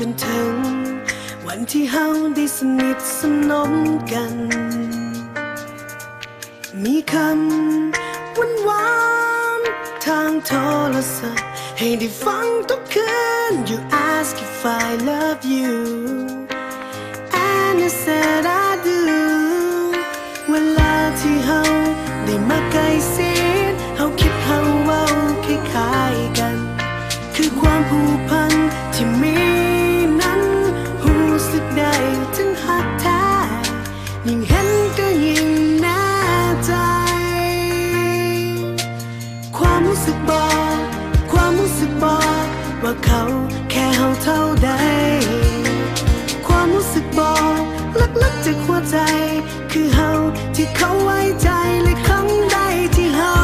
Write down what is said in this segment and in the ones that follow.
จนถึง วันที่เฮาได้สนิทสนมกัน มีคำหวานวานๆทางโทรศัพท์ให้ได้ฟังทุกคืน You ask if I love you and I said I do เวลาที่เฮาได้มาใกล้ชิดเฮาคิดเฮาเว้าคล้ายๆกัน คือความผูกพันที่มี สึกบอกความรู้สึกบอกว่าเขาแค่เฮาเท่าใด ความรู้สึกบอกลึกๆจากหัวใจ คือเฮาที่เขาไว้ใจและครั้งใดที่เฮา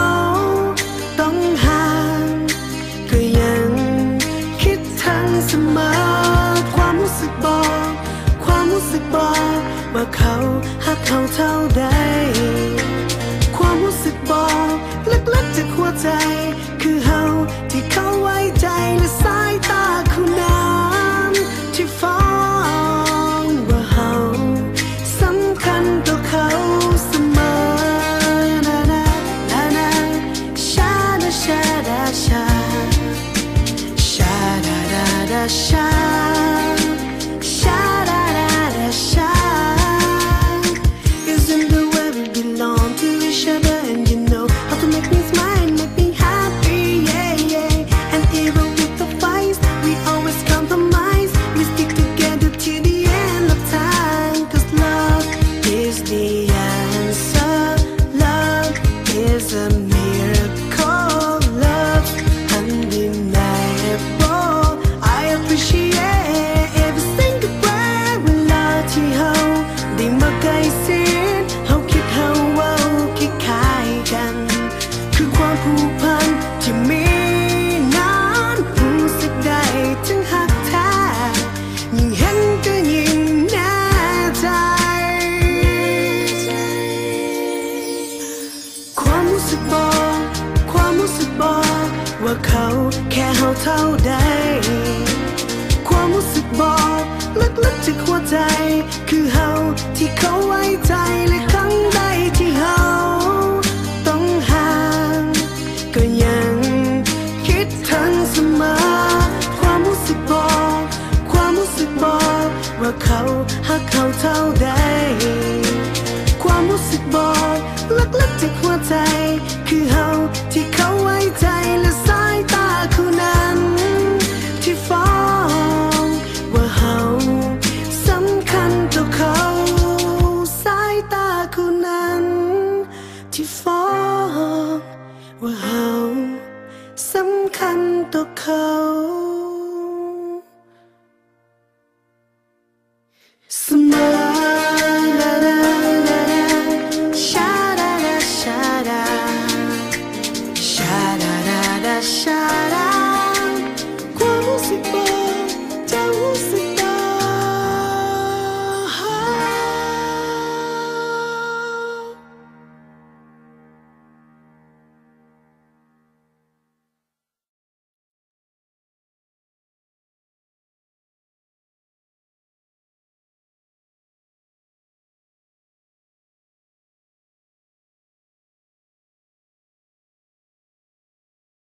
ต้องห่างก็ยังคิดถึงเสมอความรู้สึกบอกความรู้สึกบอกว่าเขาหักเขาเท่าใด หัวใจ คือเฮาที่เขาไว้ใจและสายตาคู่นั้นที่ฟ้องว่าเฮาสำคัญต่อเขาเสมอนานานานาชาดาชาดาชา Sha da da da sha, sha ผูกพันที่มีนั้นรู้สึกได้ถึงหักแท้ยิ่งเห็นก็ยิ่งแน่ใจ ความรู้สึกบอก ความรู้สึกบอก ว่าเขาแค่เฮาเท่าใด ความรู้สึกบอกลึกๆจากหัวใจ คือเฮาที่เขา สึกบอกลึกๆจากหัวใจ คือเฮาที่เขาไว้ใจและสายตาคู่นั้น ที่ฟ้องว่าเฮาสำคัญต่อเขา สายตาคู่นั้น ที่ฟ้องว่าเฮาสำคัญต่อเขา